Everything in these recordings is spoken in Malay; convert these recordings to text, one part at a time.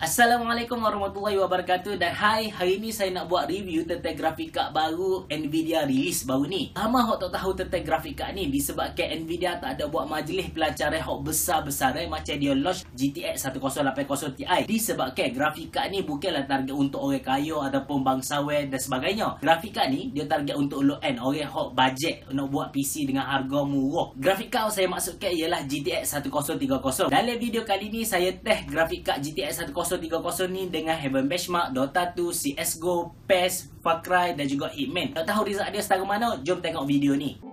Assalamualaikum warahmatullahi wabarakatuh dan hai hari ni saya nak buat review tentang grafik card baru Nvidia release baru ni. Lama hok tak tahu tentang grafik card ni disebabkan Nvidia tak ada buat majlis pelancaran hok besar-besar eh, macam dia launch GTX 1080 Ti. Disebabkan grafik card ni bukanlah target untuk orang kaya ataupun bangsawan dan sebagainya. Grafik card ni dia target untuk low end orang hok budget nak buat PC dengan harga murah. Grafik card saya maksudkan ialah GTX 1030. Dalam video kali ni saya test grafik card GTX 1030 030 ni dengan Heaven Benchmark, Dota 2, CSGO, PES, Far Cry dan juga Hitman. Tak tahu result dia setara mana? Jom tengok video ni.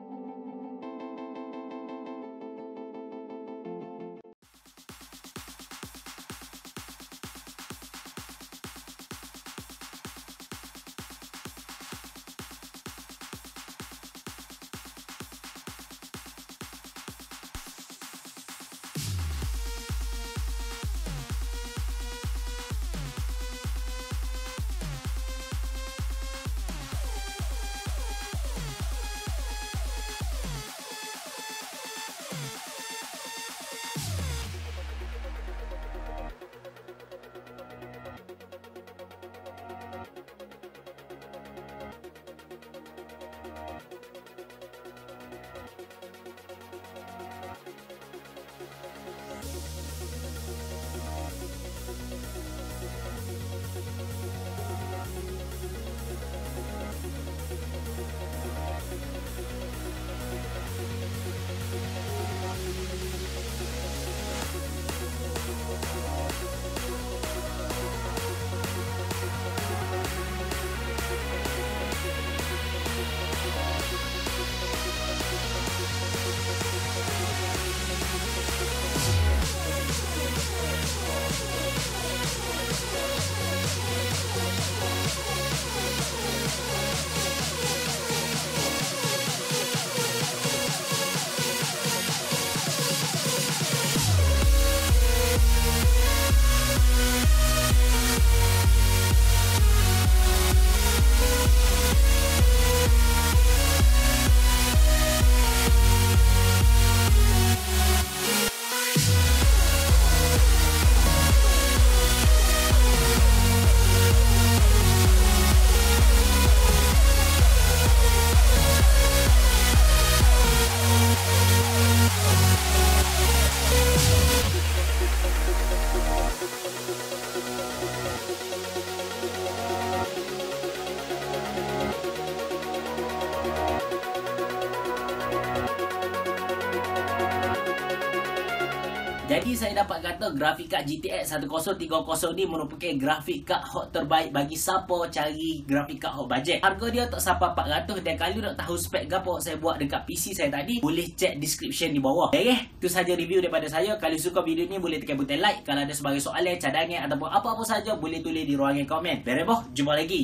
Jadi saya dapat kata grafik kad GTX 1030 ni merupakan grafik kad hot terbaik bagi siapa cari grafik kad hot budget. Harga dia tak sampai 400 dan kalau nak tahu spek gapo saya buat dekat PC saya tadi, boleh check description di bawah. Okay? itu saja review daripada saya. Kalau suka video ni boleh tekan butang like. Kalau ada sebagai soalan, cadangan ataupun apa-apa saja boleh tulis di ruangan komen. Bereboh, jumpa lagi.